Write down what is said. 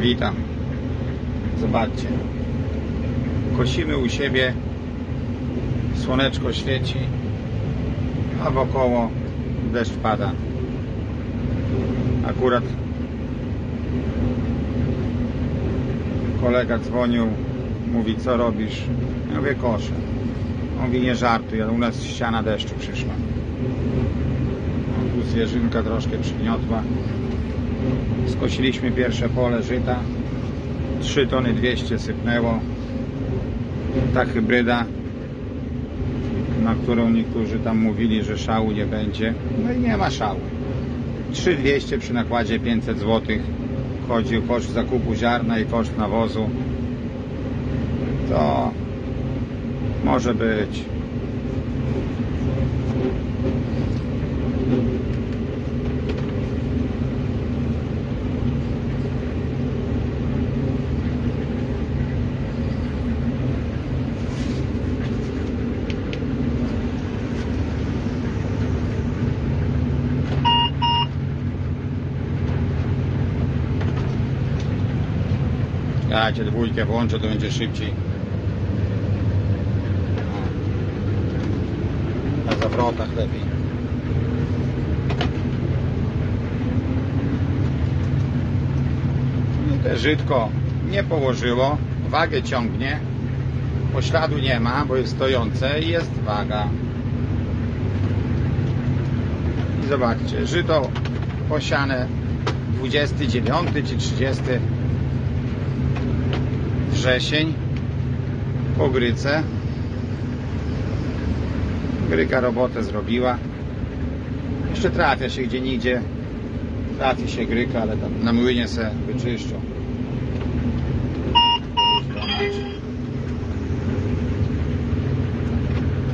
Witam. Zobaczcie. Kosimy u siebie. Słoneczko świeci, a wokoło deszcz pada. Akurat kolega dzwonił, mówi co robisz? Ja mówię koszę. On mówi nie żartuj, u nas ściana deszczu przyszła. Tu zwierzynka troszkę przygniotła. Skosiliśmy pierwsze pole żyta. 3 tony 200 sypnęło. Ta hybryda, na którą niektórzy tam mówili, że szału nie będzie. No i nie ma szału. 3200 przy nakładzie 500 zł. Chodzi o koszt zakupu ziarna i koszt nawozu. To może być. Ja cię dwójkę włączę, to będzie szybciej. Na zawrotach lepiej. No te żytko nie położyło, wagę ciągnie, pośladu nie ma, bo jest stojące i jest waga. I zobaczcie, żyto posiane 29 czy 30 wrzesień po gryce gryka robotę zrobiła. Jeszcze trafia się gdzie nigdzie. Trafi się gryka, ale tam na młynie se wyczyszczą.